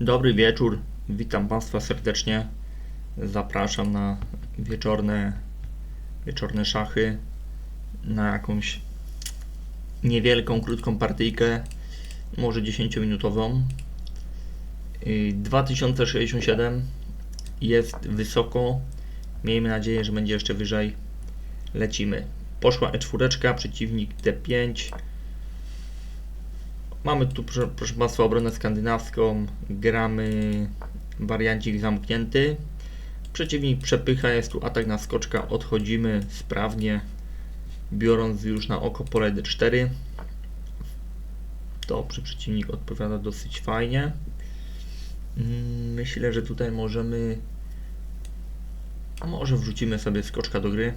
Dobry wieczór, witam Państwa serdecznie. Zapraszam na wieczorne, wieczorne szachy, na jakąś niewielką, krótką partyjkę, może 10-minutową. Yy, 2067 jest wysoko, miejmy nadzieję, że będzie jeszcze wyżej. Lecimy. Poszła E4, przeciwnik D5. Mamy tu, proszę, proszę Państwa, obronę skandynawską. Gramy wariancik zamknięty. Przeciwnik przepycha, jest tu atak na skoczka. Odchodzimy sprawnie, biorąc już na oko pole D4. Dobrze, przeciwnik odpowiada dosyć fajnie. Mm, Myślę, że tutaj możemy. A może wrzucimy sobie skoczka do gry.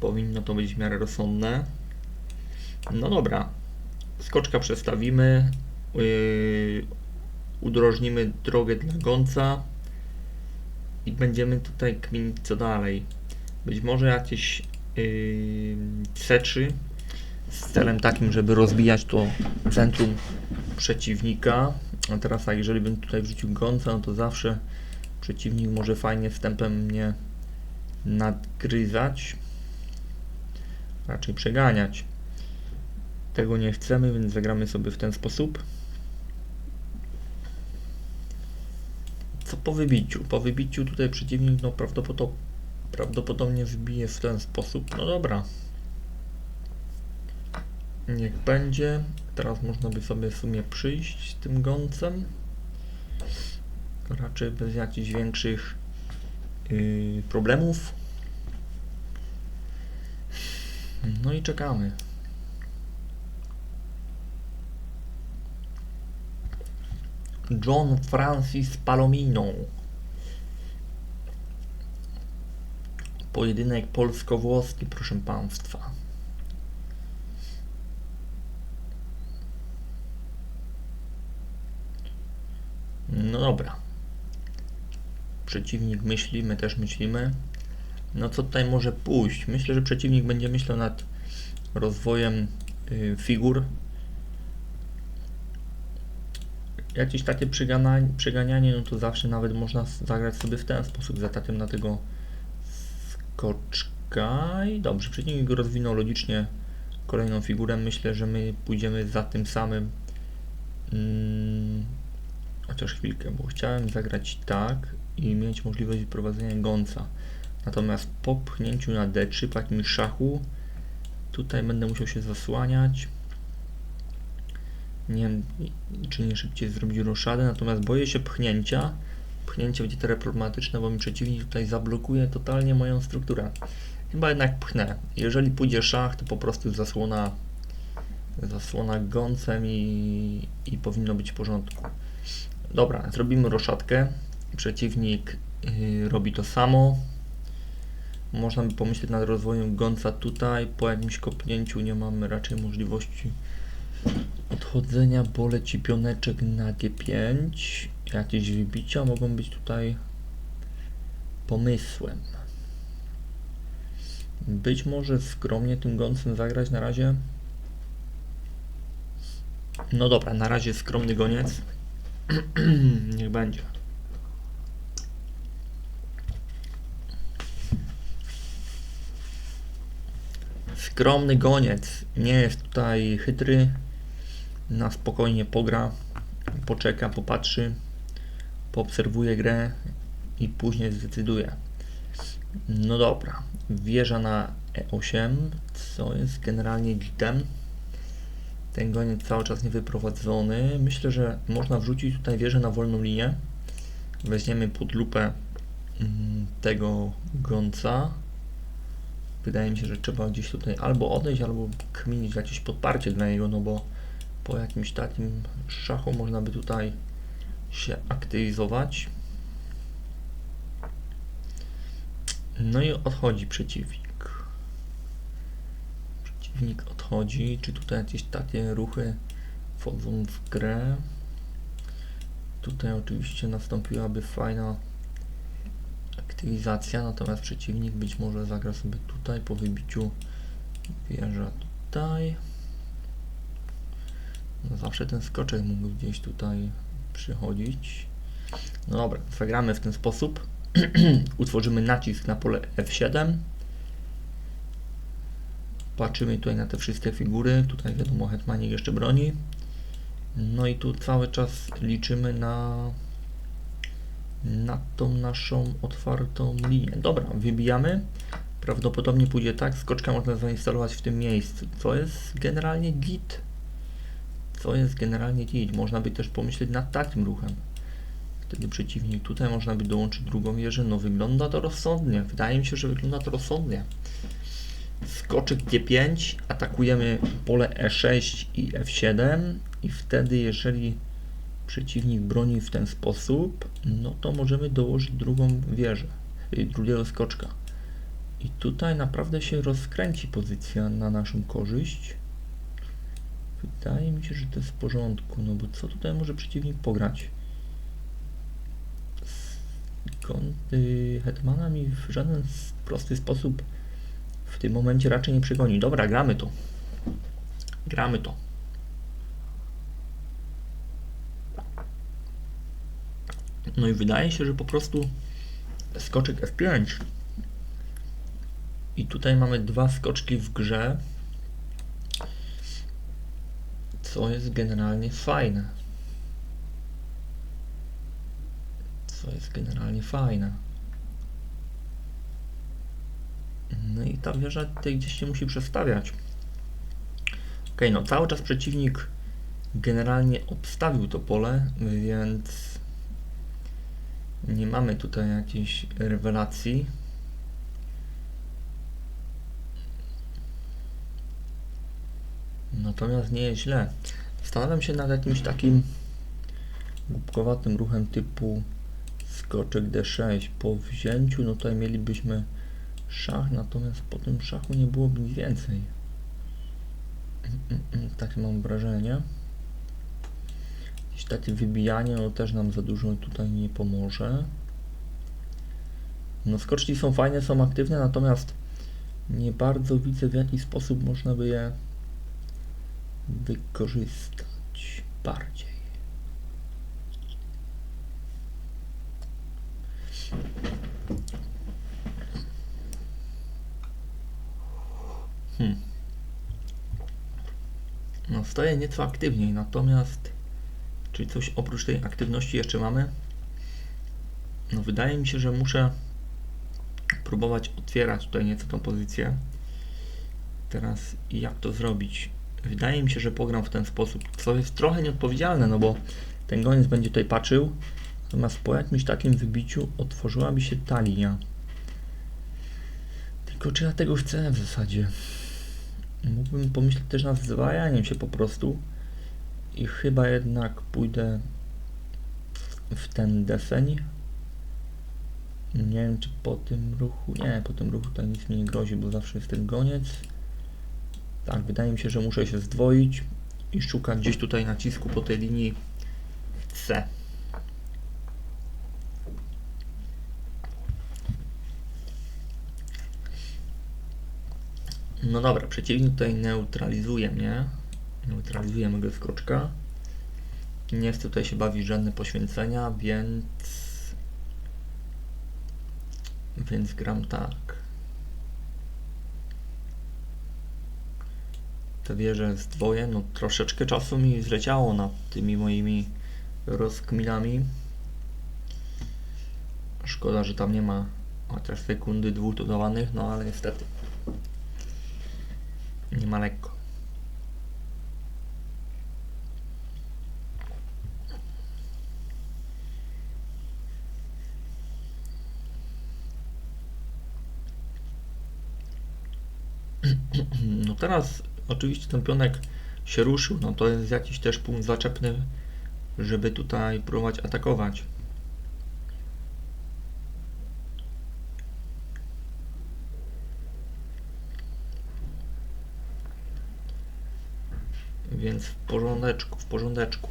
Powinno to być w miarę rozsądne. No dobra. Skoczka przestawimy. Yy, udrożnimy drogę dla gońca. I będziemy tutaj kminić co dalej. Być może jakieś yy, C3 z celem takim, żeby rozbijać to centrum przeciwnika. A teraz tak, jeżeli bym tutaj wrzucił gońca, no to zawsze przeciwnik może fajnie wstępem mnie nadgryzać. Raczej przeganiać. Tego nie chcemy, więc zagramy sobie w ten sposób. Co po wybiciu? Po wybiciu tutaj przeciwnik no prawdopodobnie, prawdopodobnie wybije w ten sposób. No dobra. Niech będzie. Teraz można by sobie w sumie przyjść z tym gońcem. Raczej bez jakichś większych yy, problemów. No i czekamy. John Francis Palomino. Pojedynek polsko-włoski, proszę Państwa. No dobra. Przeciwnik myśli, my też myślimy. No co tutaj może pójść? Myślę, że przeciwnik będzie myślał nad rozwojem y, figur. Jakieś takie przygana- przeganianie, no to zawsze nawet można zagrać sobie w ten sposób, z atakiem na tego skoczka. I dobrze, przeciwnik rozwinął logicznie kolejną figurę. Myślę, że my pójdziemy za tym samym. Mm, chociaż chwilkę, bo chciałem zagrać tak i mieć możliwość wyprowadzenia gońca. Natomiast po pchnięciu na D3, po jakimś szachu, tutaj będę musiał się zasłaniać. Nie wiem, czy nie szybciej zrobić roszadę, natomiast boję się pchnięcia. Pchnięcie będzie teraz problematyczne, bo mi przeciwnik tutaj zablokuje totalnie moją strukturę. Chyba jednak pchnę. Jeżeli pójdzie szach, to po prostu zasłona zasłona gońcem i, i powinno być w porządku. Dobra, zrobimy roszadkę. Przeciwnik yy, robi to samo. Można by pomyśleć nad rozwojem gońca tutaj. Po jakimś kopnięciu nie mamy raczej możliwości odchodzenia, bo leci pioneczek na G5. Jakieś wybicia mogą być tutaj pomysłem. Być może skromnie tym gońcem zagrać na razie. No dobra, na razie skromny goniec. Niech będzie. Skromny goniec. Nie jest tutaj chytry. Na spokojnie pogra. Poczeka, popatrzy. Poobserwuje grę i później zdecyduje. No dobra. Wieża na E8, co jest generalnie gitem. Ten goniec cały czas niewyprowadzony. Myślę, że można wrzucić tutaj wieżę na wolną linię. Weźmiemy pod lupę mm, tego gońca. Wydaje mi się, że trzeba gdzieś tutaj albo odejść, albo kminić jakieś podparcie dla niego, no bo po jakimś takim szachu można by tutaj się aktywizować. No i odchodzi przeciwnik. Przeciwnik odchodzi. Czy tutaj jakieś takie ruchy wchodzą w grę? Tutaj oczywiście nastąpiłaby fajna aktywizacja, natomiast przeciwnik być może zagra sobie tutaj po wybiciu wieża tutaj. Zawsze ten skoczek mógł gdzieś tutaj przychodzić. No dobra, zagramy w ten sposób. Utworzymy nacisk na pole F7. Patrzymy tutaj na te wszystkie figury. Tutaj wiadomo, hetmanik jeszcze broni. No i tu cały czas liczymy na, na tą naszą otwartą linię. Dobra, wybijamy. Prawdopodobnie pójdzie tak. Skoczka można zainstalować w tym miejscu, co jest generalnie git. Co jest generalnie git. Można by też pomyśleć nad takim ruchem. Wtedy przeciwnik tutaj można by dołączyć drugą wieżę. No wygląda to rozsądnie. Wydaje mi się, że wygląda to rozsądnie. Skoczek G5, atakujemy pole E6 i F7 i wtedy jeżeli przeciwnik broni w ten sposób, no to możemy dołożyć drugą wieżę, y, drugiego skoczka. I tutaj naprawdę się rozkręci pozycja na naszą korzyść. Wydaje mi się, że to jest w porządku, no bo co tutaj może przeciwnik pograć? Kon, y, hetmana mi w żaden prosty sposób w tym momencie raczej nie przegoni. Dobra, gramy to. Gramy to. No i wydaje się, że po prostu skoczek F5 i tutaj mamy dwa skoczki w grze, co jest generalnie fajne. Co jest generalnie fajne. No i ta wieża tutaj gdzieś się musi przestawiać. Ok, no cały czas przeciwnik generalnie obstawił to pole, więc nie mamy tutaj jakiejś rewelacji. Natomiast nie jest źle. Zastanawiam się nad jakimś takim głupkowatym ruchem typu skoczek D6. Po wzięciu, no tutaj mielibyśmy szach, natomiast po tym szachu nie byłoby nic więcej. Takie mam wrażenie. Jakieś takie wybijanie no też nam za dużo tutaj nie pomoże. No skoczki są fajne, są aktywne, natomiast nie bardzo widzę w jaki sposób można by je wykorzystać bardziej. Hmm. No stoję nieco aktywniej, natomiast czy coś oprócz tej aktywności jeszcze mamy? No wydaje mi się, że muszę próbować otwierać tutaj nieco tą pozycję. Teraz jak to zrobić? Wydaje mi się, że pogram w ten sposób, co jest trochę nieodpowiedzialne, no bo ten goniec będzie tutaj patrzył, natomiast po jakimś takim wybiciu otworzyłaby się ta linia. Tylko czy ja tego chcę w zasadzie? Mógłbym pomyśleć też nad zdwajaniem się po prostu i chyba jednak pójdę w ten deseń. Nie wiem czy po tym ruchu, nie, po tym ruchu tutaj nic mi nie grozi, bo zawsze jest ten goniec. Tak, wydaje mi się, że muszę się zdwoić i szukać gdzieś tutaj nacisku po tej linii C. No dobra, przeciwnik tutaj neutralizuje mnie. Neutralizuje mojego skoczka. Nie chcę tutaj się bawić żadne poświęcenia, więc... Więc gram tak. Te wieże zdwoję, no troszeczkę czasu mi zleciało nad tymi moimi rozkminami. Szkoda, że tam nie ma chociaż sekundy dwóch dodawanych, no ale niestety. Nie ma lekko. No teraz oczywiście ten pionek się ruszył, no to jest jakiś też punkt zaczepny, żeby tutaj próbować atakować. Więc w porządeczku, w porządeczku.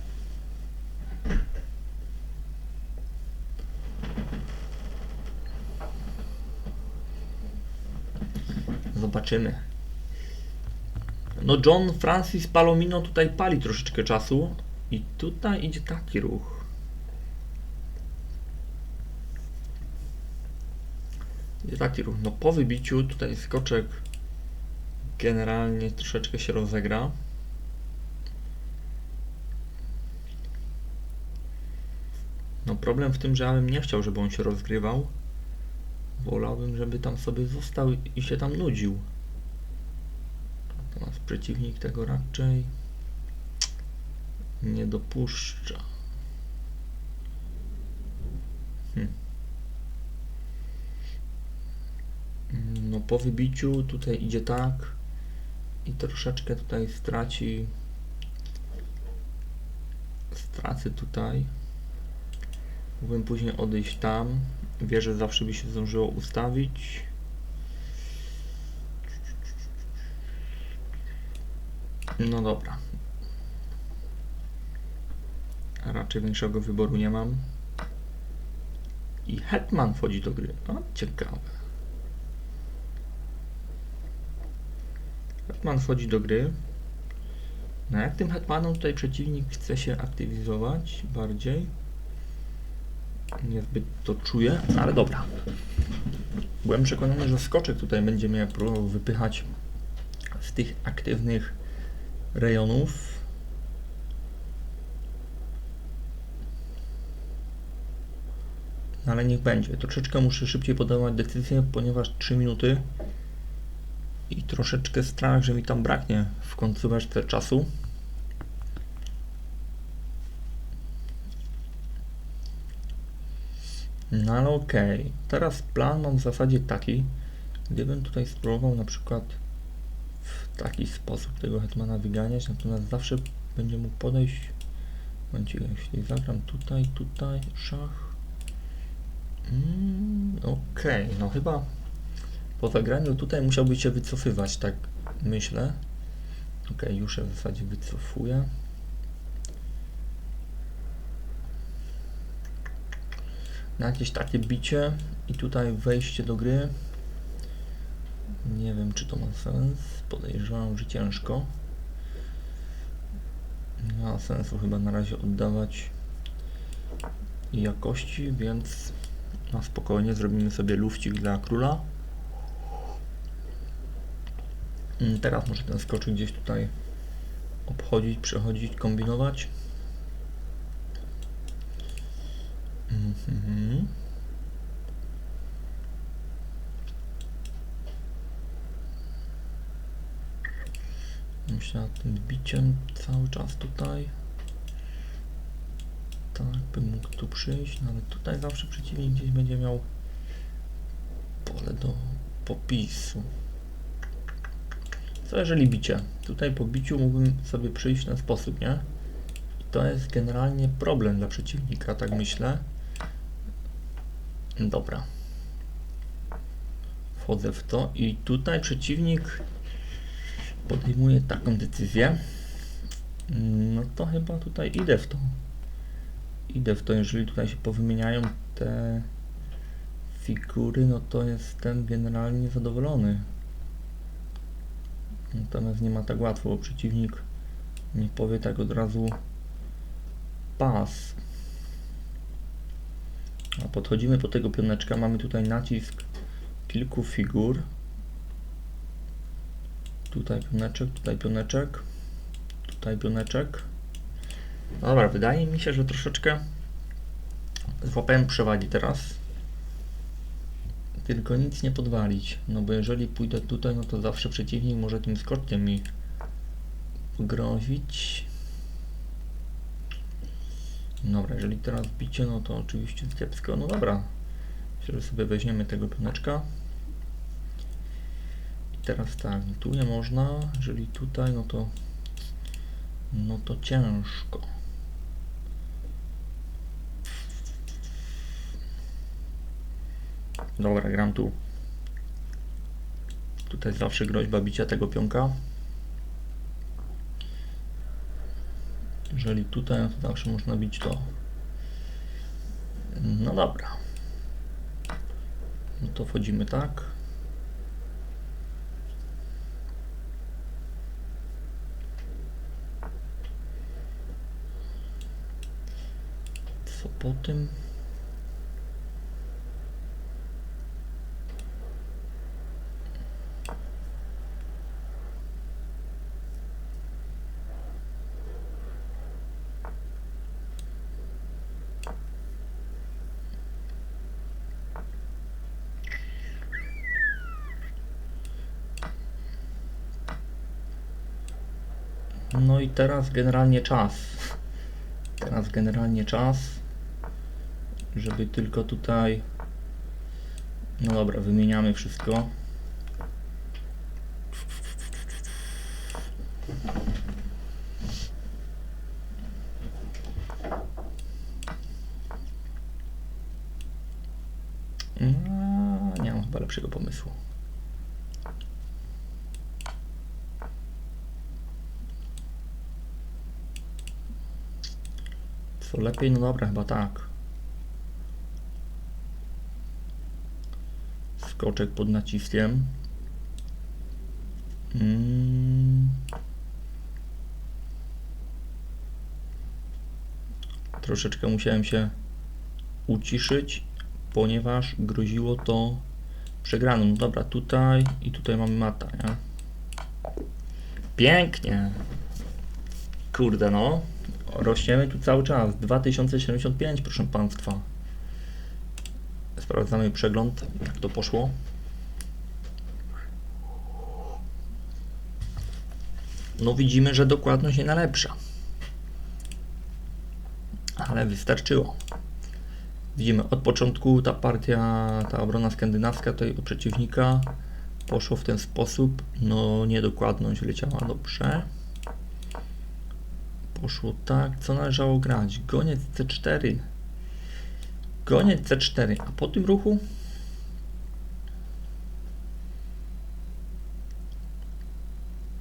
Zobaczymy. No John Francis Palomino tutaj pali troszeczkę czasu i tutaj idzie taki ruch. Idzie taki ruch. No po wybiciu tutaj skoczek generalnie troszeczkę się rozegra. No problem w tym, że ja bym nie chciał, żeby on się rozgrywał. Wolałbym, żeby tam sobie został i się tam nudził. Przeciwnik tego raczej nie dopuszcza. Hmm. No po wybiciu tutaj idzie tak i troszeczkę tutaj straci stracę tutaj mógłbym później odejść tam wieżę zawsze by się zdążyło ustawić no dobra raczej większego wyboru nie mam i Hetman wchodzi do gry no ciekawe Hetman wchodzi do gry. No jak tym hetmanem tutaj przeciwnik chce się aktywizować bardziej? Niezbyt to czuję, no ale dobra. Byłem przekonany, że skoczek tutaj będzie mnie próbował wypychać z tych aktywnych rejonów. No ale niech będzie. Troszeczkę muszę szybciej podawać decyzję, ponieważ 3 minuty i troszeczkę strach, że mi tam braknie w końcóweczce czasu. No ale okej, okay. teraz plan mam w zasadzie taki, gdybym tutaj spróbował na przykład taki sposób tego hetmana wyganiać, natomiast zawsze będzie mógł podejść, będzie, jeśli zagram tutaj, tutaj, szach, mm, okej, okay. no chyba po zagraniu tutaj musiałby się wycofywać, tak myślę. Ok, już się w zasadzie wycofuję. Na jakieś takie bicie i tutaj wejście do gry. Nie wiem, czy to ma sens. Podejrzewam, że ciężko. Nie ma sensu chyba na razie oddawać jakości, więc na spokojnie zrobimy sobie lufcik dla króla. Mm, teraz muszę ten skoczyk gdzieś tutaj obchodzić, przechodzić, kombinować. Mhm. Myślę nad tym biciem cały czas tutaj. Tak, bym mógł tu przyjść, no ale tutaj zawsze przeciwnik gdzieś będzie miał pole do popisu. Co jeżeli bicie? Tutaj po biciu mógłbym sobie przyjść w ten sposób, nie? I to jest generalnie problem dla przeciwnika, tak myślę. Dobra. Wchodzę w to i tutaj przeciwnik podejmuje taką decyzję. No to chyba tutaj idę w to. Idę w to, jeżeli tutaj się powymieniają te figury, no to jestem generalnie zadowolony. Natomiast nie ma tak łatwo, bo przeciwnik nie powie tak od razu pas. A podchodzimy po tego pioneczka, mamy tutaj nacisk kilku figur. Tutaj pioneczek, tutaj pioneczek, tutaj pioneczek. Dobra, wydaje mi się, że troszeczkę złapałem przewagi teraz tylko nic nie podwalić, no bo jeżeli pójdę tutaj, no to zawsze przeciwnik może tym skoczkiem mi grozić. Dobra, jeżeli teraz bicie, no to oczywiście kiepsko, no dobra. Myślę, że sobie weźmiemy tego pioneczka. Teraz tak, tu nie można, jeżeli tutaj, no to no to ciężko. Dobra, gram tu. Tutaj zawsze groźba bicia tego pionka. Jeżeli tutaj, no to zawsze można bić to. No dobra. No to wchodzimy tak. Co po tym? No i teraz generalnie czas. Teraz generalnie czas, żeby tylko tutaj. No dobra, wymieniamy wszystko. Nie mam chyba lepszego pomysłu. Co lepiej? No dobra, chyba tak. Skoczek pod naciskiem. Mm. Troszeczkę musiałem się uciszyć, ponieważ groziło to przegraną. No dobra, tutaj i tutaj mamy mata, nie? Pięknie. Kurde no. Rośniemy tu cały czas. 2075, proszę Państwa. Sprawdzamy przegląd, jak to poszło. No widzimy, że dokładność nie najlepsza. Ale wystarczyło. Widzimy od początku ta partia, ta obrona skandynawska tutaj przeciwnika poszło w ten sposób. No niedokładność leciała dobrze. Poszło tak, co należało grać? Goniec C4. Goniec C4, a po tym ruchu?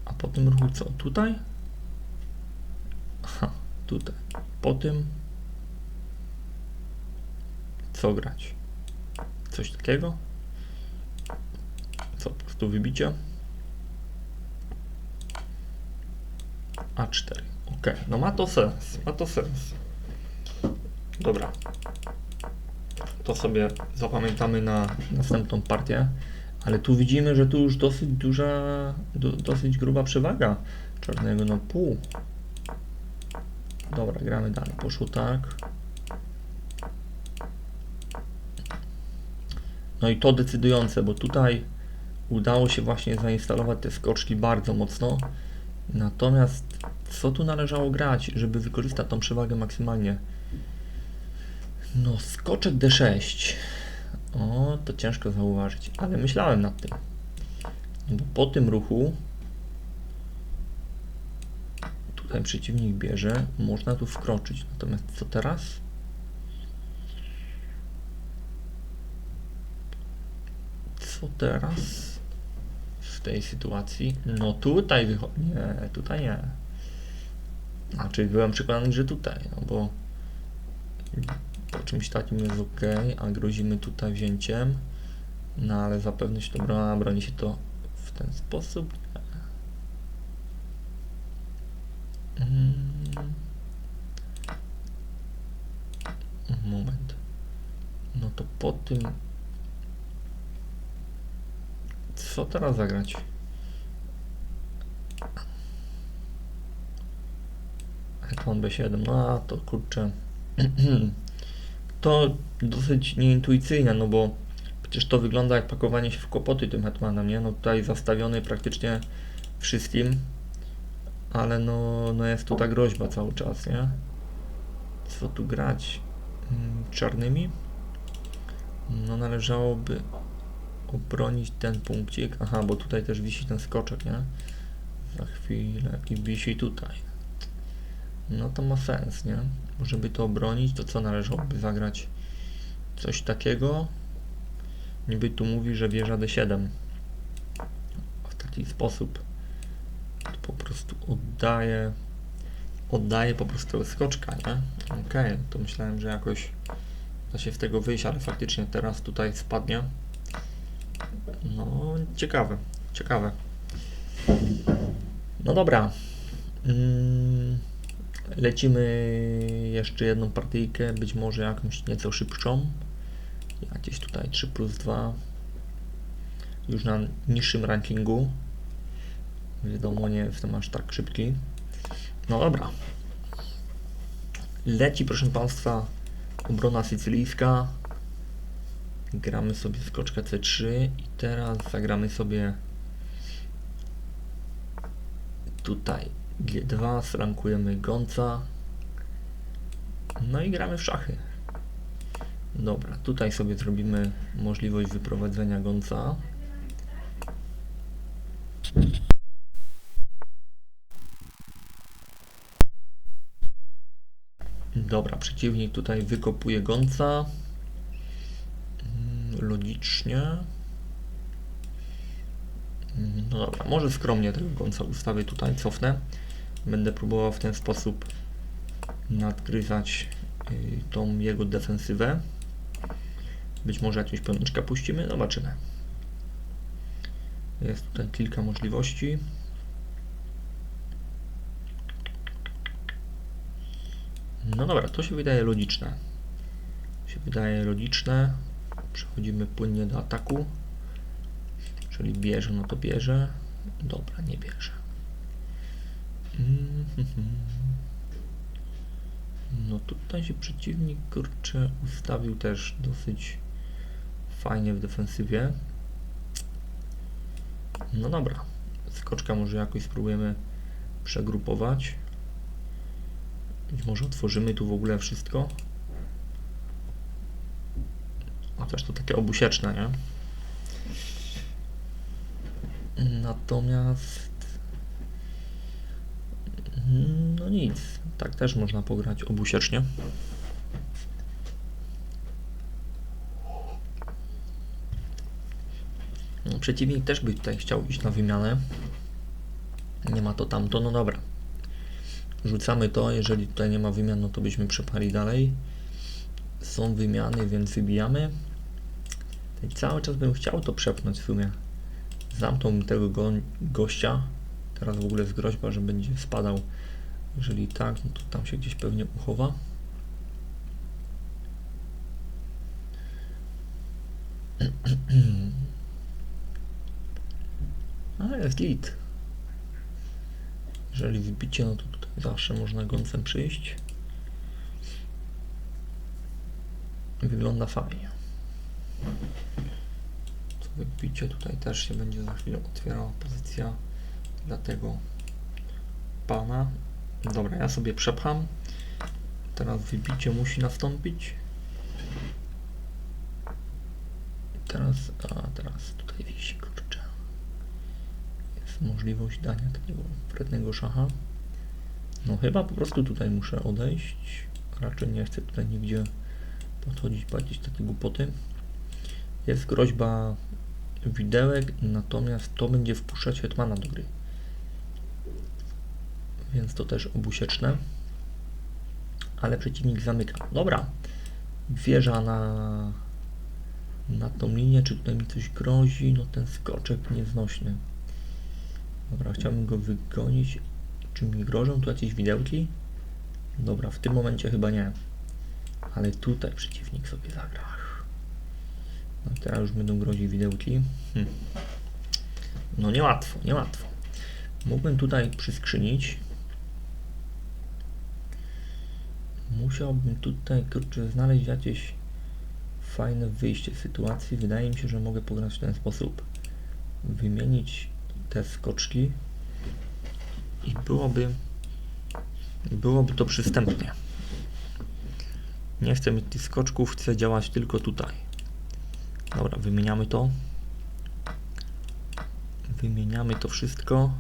A po tym ruchu co? Tutaj? Aha, tutaj. Po tym co grać? Coś takiego? Co, po prostu wybicie? A4. Ok, no ma to sens, ma to sens. Dobra. To sobie zapamiętamy na następną partię. Ale tu widzimy, że tu już dosyć duża, do, dosyć gruba przewaga czarnego na pół. Dobra, gramy dalej. Poszło tak. No i to decydujące, bo tutaj udało się właśnie zainstalować te skoczki bardzo mocno. Natomiast co tu należało grać, żeby wykorzystać tą przewagę maksymalnie? No, skoczek D6. O, to ciężko zauważyć, ale myślałem nad tym. Bo po tym ruchu tutaj przeciwnik bierze, można tu wkroczyć. Natomiast co teraz? Co teraz? w tej sytuacji? No tutaj wychodzi. Nie, tutaj nie. Znaczy byłem przekonany, że tutaj, no bo czymś takim jest ok, a grozimy tutaj wzięciem. No ale zapewne się to broni, broni się to w ten sposób. Mm. Moment. No to po tym co teraz zagrać? Hetman B7, no to kurczę. to dosyć nieintuicyjne, no bo przecież to wygląda jak pakowanie się w kłopoty tym Hetmanem, nie? No tutaj zastawiony praktycznie wszystkim, ale no, no jest tu ta groźba cały czas, nie? Co tu grać? Mm, Czarnymi? No należałoby obronić ten punkcik. Aha, bo tutaj też wisi ten skoczek, nie? Za chwilę i wisi tutaj. No to ma sens, nie? Żeby to obronić, to co należałoby zagrać? Coś takiego. Niby tu mówi, że wieża D7. W taki sposób. To po prostu oddaje oddaje po prostu skoczka, nie? Okej, okay, to myślałem, że jakoś da się w tego wyjść, ale faktycznie teraz tutaj spadnie. No, ciekawe, ciekawe. No dobra. Mm, Lecimy jeszcze jedną partyjkę, być może jakąś nieco szybszą. Jakieś tutaj 3 plus 2. Już na niższym rankingu. Wiadomo, nie jestem aż tak szybki. No dobra. Leci, proszę Państwa, obrona sycylijska. Gramy sobie skoczka C3 i teraz zagramy sobie tutaj G2, srankujemy gońca. No i gramy w szachy. Dobra, tutaj sobie zrobimy możliwość wyprowadzenia gońca. Dobra, przeciwnik tutaj wykopuje gońca. Mm, Logicznie. Mm, No dobra, może skromnie tego gońca ustawię tutaj, cofnę. Będę próbował w ten sposób nadgryzać y, tą jego defensywę. Być może jakąś pioneczkę puścimy, zobaczymy. Jest tutaj kilka możliwości. No dobra, to się wydaje logiczne. Się wydaje logiczne. Przechodzimy płynnie do ataku. Czyli bierze, no to bierze. Dobra, nie bierze. Mhm. No tutaj się przeciwnik kurczę ustawił też dosyć fajnie w defensywie. No dobra. Skoczka może jakoś spróbujemy przegrupować. Być może otworzymy tu w ogóle wszystko. Chociaż to takie obusieczne, nie? Natomiast no nic, tak też można pograć obusiecznie. No, przeciwnik też by tutaj chciał iść na wymianę. Nie ma to tamto, no dobra. Rzucamy to, jeżeli tutaj nie ma wymian, no to byśmy przepali dalej. Są wymiany, więc wybijamy. I cały czas bym chciał to przepnąć w sumie. Zamknął mi tego go gościa. Teraz w ogóle jest groźba, że będzie spadał. Jeżeli tak, no to tam się gdzieś pewnie uchowa. Ale jest git. Jeżeli wybicie, no to tutaj zawsze można gońcem przyjść. Wygląda fajnie. Wybicie tutaj też się będzie za chwilę otwierała pozycja dla tego pana. Dobra, ja sobie przepcham. Teraz wybicie musi nastąpić. Teraz, a teraz tutaj wisi, kurczę. Jest możliwość dania takiego wrednego szacha. No chyba po prostu tutaj muszę odejść. Raczej nie chcę tutaj nigdzie podchodzić, płacić takie głupoty. Jest groźba widełek, natomiast to będzie wpuszczać hetmana do gry. Więc to też obusieczne. Ale przeciwnik zamyka. Dobra. Wieża na, na tą linię. Czy tutaj mi coś grozi? No ten skoczek nieznośny. Dobra, chciałbym go wygonić. Czy mi grożą tu jakieś widełki? Dobra, w tym momencie chyba nie. Ale tutaj przeciwnik sobie zagra. No teraz już będą grozić widełki. Hm. No niełatwo, niełatwo. Mógłbym tutaj przyskrzynić. Musiałbym tutaj, kurczę, znaleźć jakieś fajne wyjście z sytuacji. Wydaje mi się, że mogę pograć w ten sposób. Wymienić te skoczki i byłoby byłoby to przystępnie. Nie chcę mieć tych skoczków, chcę działać tylko tutaj. Dobra, wymieniamy to. Wymieniamy to wszystko.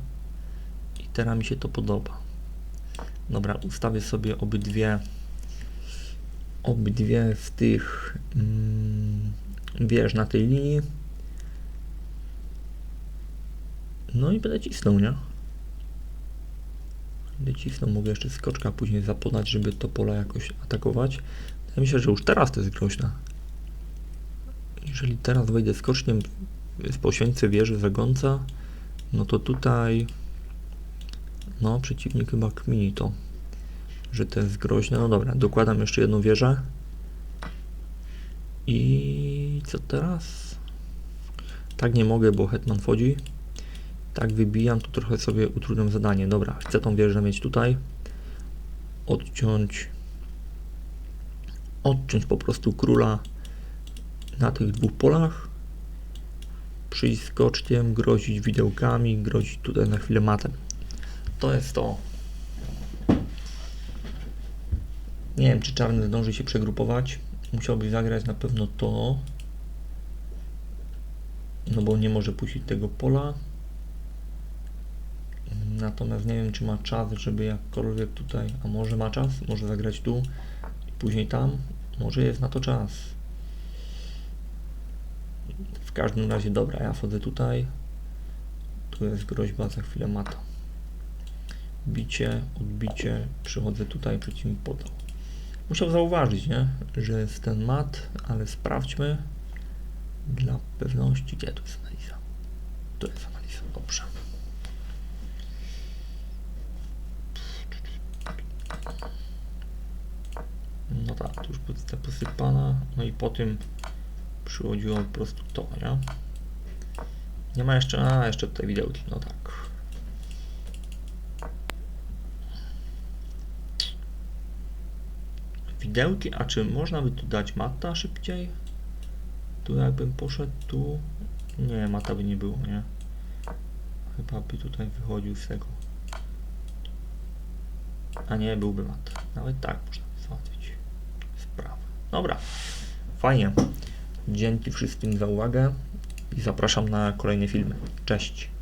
I teraz mi się to podoba. Dobra, ustawię sobie obydwie obydwie z tych mm, wież na tej linii. No i będę cisnął, nie? Będę cisnął, mogę jeszcze skoczka później zapodać, żeby to pole jakoś atakować. Ja myślę, że już teraz to jest groźne. Jeżeli teraz wejdę skoczniem w poświęcę wieży zagonca, no to tutaj no przeciwnik chyba kmini to. Że to jest groźne. No dobra, dokładam jeszcze jedną wieżę. I co teraz? Tak nie mogę, bo hetman wchodzi. Tak wybijam, to trochę sobie utrudniam zadanie. Dobra, chcę tą wieżę mieć tutaj. Odciąć. Odciąć po prostu króla na tych dwóch polach. Przyjść z koczkiem, grozić widełkami, grozić tutaj na chwilę matem. To jest to. Nie wiem, czy czarny zdąży się przegrupować. Musiałby zagrać na pewno to. No bo nie może puścić tego pola. Natomiast nie wiem, czy ma czas, żeby jakkolwiek tutaj. A może ma czas? Może zagrać tu i później tam? Może jest na to czas. W każdym razie, dobra, ja wchodzę tutaj. Tu jest groźba, za chwilę mata. Bicie, odbicie, przychodzę tutaj, przeciwnik podał. Musiał zauważyć, nie? że jest ten mat, ale sprawdźmy dla pewności, gdzie tu jest analiza. Tu jest analiza, dobrze. No tak, tu już pozycja posypana, no i po tym przychodziło po prostu to, nie? Nie ma jeszcze, a jeszcze tutaj widełki, no tak. Widełki, a czy można by tu dać mata szybciej? Tu jakbym poszedł tu, nie, mata by nie było, nie? Chyba by tutaj wychodził z tego. A nie, byłby mat. Nawet tak można załatwić sprawę. Dobra, fajnie. Dzięki wszystkim za uwagę i zapraszam na kolejne filmy. Cześć.